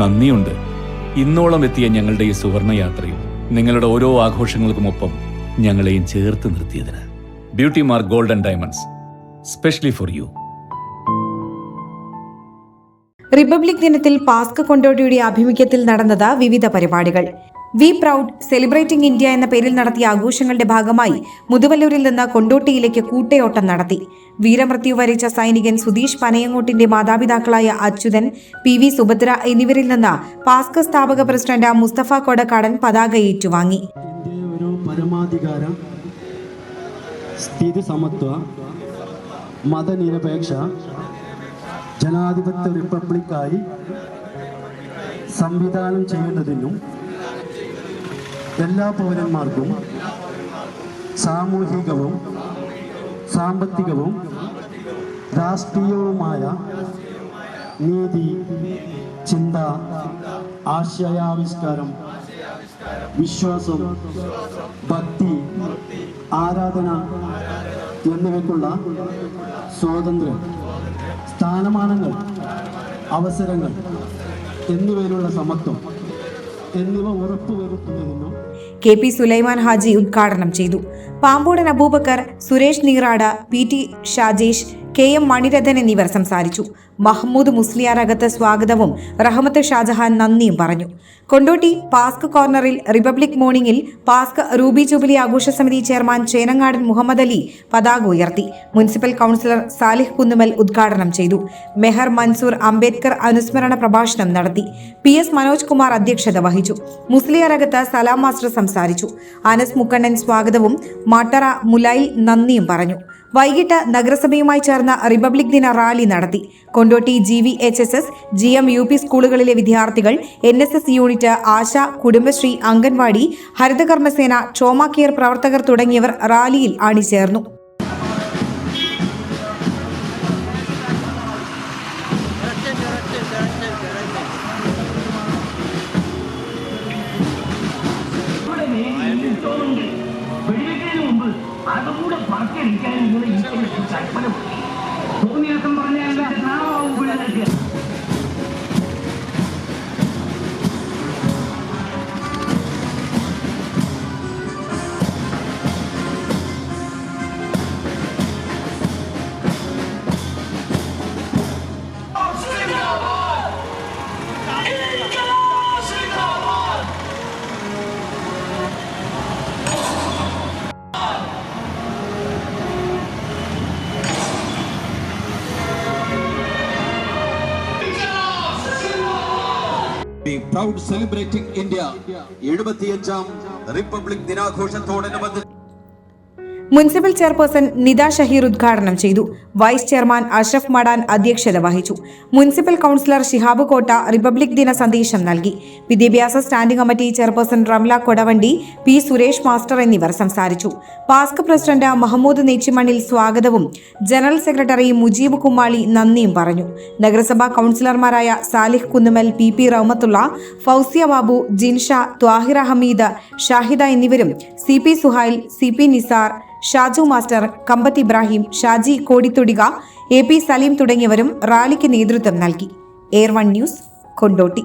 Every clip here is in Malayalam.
നന്ദിയുണ്ട്. ഇന്നോളം എത്തിയ ഞങ്ങളുടെ ഈ സുവർണയാത്രയും നിങ്ങളുടെ ഓരോ ആഘോഷങ്ങൾക്കുമൊപ്പം ഞങ്ങളെയും ചേർത്ത് നിർത്തിയതിന്. Beauty Mark Golden Diamonds specially for you republic ദിനത്തിൽ പാസ്ക് കൊണ്ടോട്ടിയുടെ ആഭിമുഖ്യത്തിൽ നടന്നത് വിവിധ പരിപാടികൾ. വി പ്രൗഡ് സെലിബ്രേറ്റിംഗ് ഇന്ത്യ എന്ന പേരിൽ നടത്തിയ ആഘോഷങ്ങളുടെ ഭാഗമായി മുതുവല്ലൂരിൽ നിന്ന് കൊണ്ടോട്ടിയിലേക്ക് കൂട്ടയോട്ടം നടത്തി. വീരമൃത്യു വരിച്ച സൈനികൻ സുധീഷ് പനയങ്ങോട്ടിന്റെ മാതാപിതാക്കളായ അച്യുതൻ പി വി സുഭദ്ര എന്നിവരിൽ നിന്ന് പാസ്ക സ്ഥാപക പ്രസിഡന്റ് മുസ്തഫ കൊടക്കാടൻ പതാക ഏറ്റുവാങ്ങി. പരമാധികാര സ്ഥിതി സമത്വ മതനിരപേക്ഷ ജനാധിപത്യ റിപ്പബ്ലിക്കായി സംവിധാനം ചെയ്യുന്നതിനും എല്ലാ പൗരന്മാർക്കും സാമൂഹികവും സാമ്പത്തികവും രാഷ്ട്രീയവുമായ നീതി ചിന്ത ആശയാവിഷ്കാരം വിശ്വാസം ഭക്തി ആരാധന എന്നിവയ്ക്കുള്ള സ്വാതന്ത്ര്യം സ്ഥാനമാനങ്ങൾ അവസരങ്ങൾ എന്നിവയിലുള്ള സമത്വം എന്നിവ ഉറപ്പുവരുത്തുന്നതിനും കെ പി സുലൈമാൻ ഹാജി ഉദ്ഘാടനം ചെയ്തു. Pampodan Abubakar Suresh Neerada P T Shajesh K M Manirathan എന്നിവർ സംസാരിച്ചു. മഹ്മൂദ് മുസ്ലിയാരകത്ത് സ്വാഗതവും റഹ്മത്ത് ഷാജഹാൻ നന്ദിയും പറഞ്ഞു. കൊണ്ടോട്ടി പാസ്ക് കോർണറിൽ റിപ്പബ്ലിക് മോർണിംഗിൽ പാസ്ക് റൂബി ജൂബിലി ആഘോഷ സമിതി ചെയർമാൻ ചേനങ്ങാടൻ മുഹമ്മദ് അലി പതാക ഉയർത്തി. മുനിസിപ്പൽ കൗൺസിലർ സാലിഹ് കുന്നുമൽ ഉദ്ഘാടനം ചെയ്തു. മെഹർ മൻസൂർ അംബേദ്കർ അനുസ്മരണ പ്രഭാഷണം നടത്തി. പി എസ് മനോജ് കുമാർ അധ്യക്ഷത വഹിച്ചു. മുസ്ലിയാരകത്ത് സലാം മാസ്റ്റർ സംസാരിച്ചു. അനസ് മുക്കണ്ണൻ സ്വാഗതവും മാട്ടറ മുലൈൽ നന്ദിയും പറഞ്ഞു. വൈകിട്ട് നഗരസഭയുമായി ചേർന്ന റിപ്പബ്ലിക് ദിന റാലി നടത്തി. Kondotty G V H S S G M U P സ്കൂളുകളിലെ വിദ്യാർത്ഥികൾ N S S unit ASHA Kudumbashree anganwadi Harithakarmasena trauma care പ്രവർത്തകർ തുടങ്ങിയവർ റാലിയിൽ അണിചേർന്നു. വെടിവെക്കുന്നതിന് മുമ്പ് അതും കൂടെ പറക്കടിക്കാൻ നിങ്ങൾ എനിക്ക് കൽപ്പന തോന്നിയാസം പറഞ്ഞാൽ നാളാവും പിള്ളേർക്ക് സെലിബ്രേറ്റിംഗ് ഇന്ത്യ എഴുപത്തിയഞ്ചാം റിപ്പബ്ലിക് ദിനാഘോഷത്തോടനുബന്ധിച്ച് മുനിസിപ്പൽ ചെയർപേഴ്സൺ നിത ഷഹീർ ഉദ്ഘാടനം ചെയ്തു. വൈസ് ചെയർമാൻ അഷ്റഫ് മടാൻ അധ്യക്ഷത വഹിച്ചു. മുനിസിപ്പൽ കൗൺസിലർ ഷിഹാബ് കോട്ട റിപ്പബ്ലിക് ദിന സന്ദേശം നൽകി. വിദ്യാഭ്യാസ standing committee chairperson Ramla Kodavandi P Suresh master എന്നിവർ സംസാരിച്ചു. പാസ്ക് പ്രസിഡന്റ് മഹമ്മൂദ് നെച്ചിമണ്ണിൽ സ്വാഗതവും ജനറൽ സെക്രട്ടറി മുജീബ് കുമ്മാളി നന്ദിയും പറഞ്ഞു. നഗരസഭാ കൗൺസിലർമാരായ സാലിഹ് കുന്നുമൽ പി പി റഹ്മത്തുള്ള ഫൗസിയ ബാബു ജിൻഷ ത്വാഹിറ ഹമീദ് ഷാഹിദ എന്നിവരും C P Suhail C P Nisar Shaju master Kambath Ibrahim Shaji Kodithudika A P Saleem തുടങ്ങിയവരും റാലിക്ക് നേതൃത്വം നൽകി. Air one news Kondotty.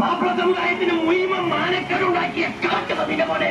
Mappila സമുദായത്തിന് മുഴുവൻ മാനക്കേടുണ്ടാക്കിയ കാട്ടുപതിന്റെ പോലെ